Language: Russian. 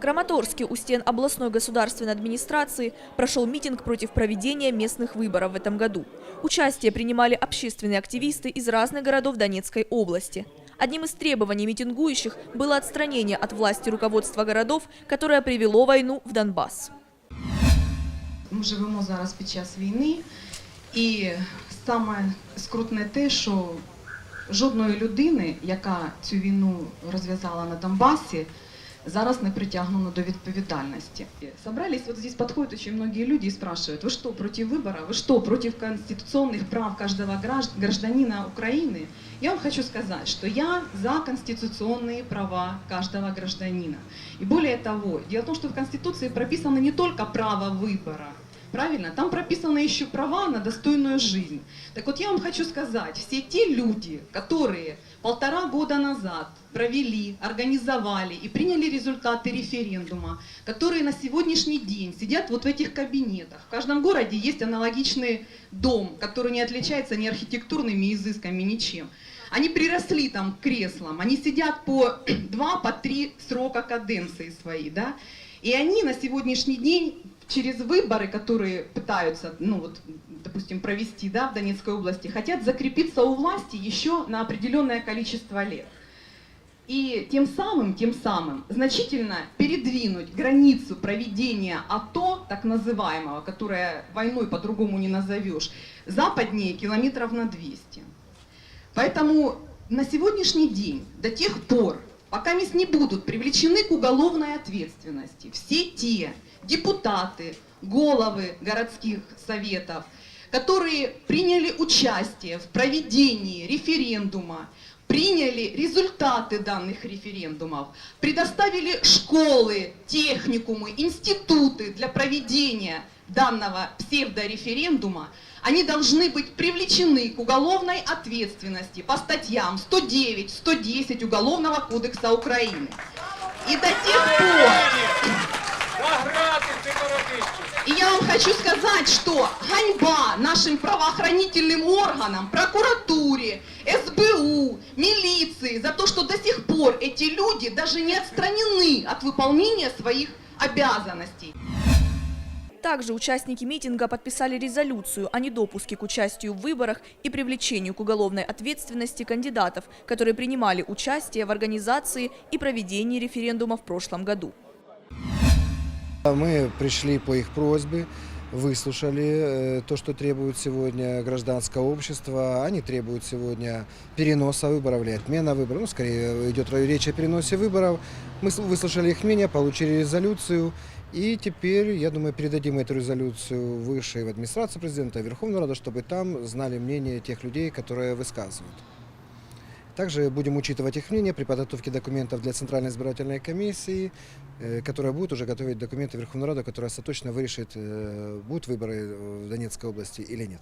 Краматорске у стен областной государственной администрации прошел митинг против проведения местных выборов в этом году. Участие принимали общественные активисты из разных городов Донецкой области. Одним из требований митингующих было отстранение от власти руководства городов, которое привело войну в Донбасс. Ми живемо зараз під час війни, і саме скрутне те, що жодної людини, яка цю війну розв'язала на Донбасі, зараз не притягнено до відповідальності. Собрались, вот здесь подходят очень многие люди и спрашивают, вы что, против выбора? Вы что, против конституционных прав каждого гражд- гражданина Украины? Я вам хочу сказать, что я за конституционные права каждого гражданина. И более того, дело в том, что в Конституции прописано не только право выбора, Правильно? Там прописаны еще права на достойную жизнь. Так вот я вам хочу сказать, все те люди, которые полтора года назад провели, организовали и приняли результаты референдума, которые на сегодняшний день сидят вот в этих кабинетах. В каждом городе есть аналогичный дом, который не отличается ни архитектурными изысками, ничем. Они приросли там к креслам, они сидят по два, по три срока каденции свои, да, и они на сегодняшний день через выборы, которые пытаются, ну вот, допустим, провести, да, в Донецкой области, хотят закрепиться у власти еще на определенное количество лет. И тем самым, тем самым значительно передвинуть границу проведения АТО, так называемого, которое войной по-другому не назовешь, западнее километров на 200. Поэтому на сегодняшний день, до тех пор, пока мисс не будут привлечены к уголовной ответственности. Все те депутаты, головы городских советов, которые приняли участие в проведении референдума, приняли результаты данных референдумов, предоставили школы, техникумы, институты для проведения данного псевдореферендума, они должны быть привлечены к уголовной ответственности по статьям 109, 110 Уголовного кодекса Украины. И до тех пор! И я вам хочу сказать, что ганьба нашим правоохранительным органам, прокуратуре, СБУ, милиции за то, что до сих пор эти люди даже не отстранены от выполнения своих обязанностей. Также участники митинга подписали резолюцию о недопуске к участию в выборах и привлечению к уголовной ответственности кандидатов, которые принимали участие в организации и проведении референдума в прошлом году. Мы пришли по их просьбе, выслушали э, то, что требует сегодня гражданское общество. Они требуют сегодня переноса выборов или отмена выборов. Ну, скорее идет речь о переносе выборов. Мы выслушали их мнение, получили резолюцию. И теперь, я думаю, передадим эту резолюцию выше в администрацию президента, в Верховную Раду, чтобы там знали мнение тех людей, которые высказывают. Также будем учитывать их мнение при подготовке документов для Центральной избирательной комиссии, э, которая будет уже готовить документы в Верховную Раду, которая остаточно вырешит, э, будут выборы в Донецкой области или нет.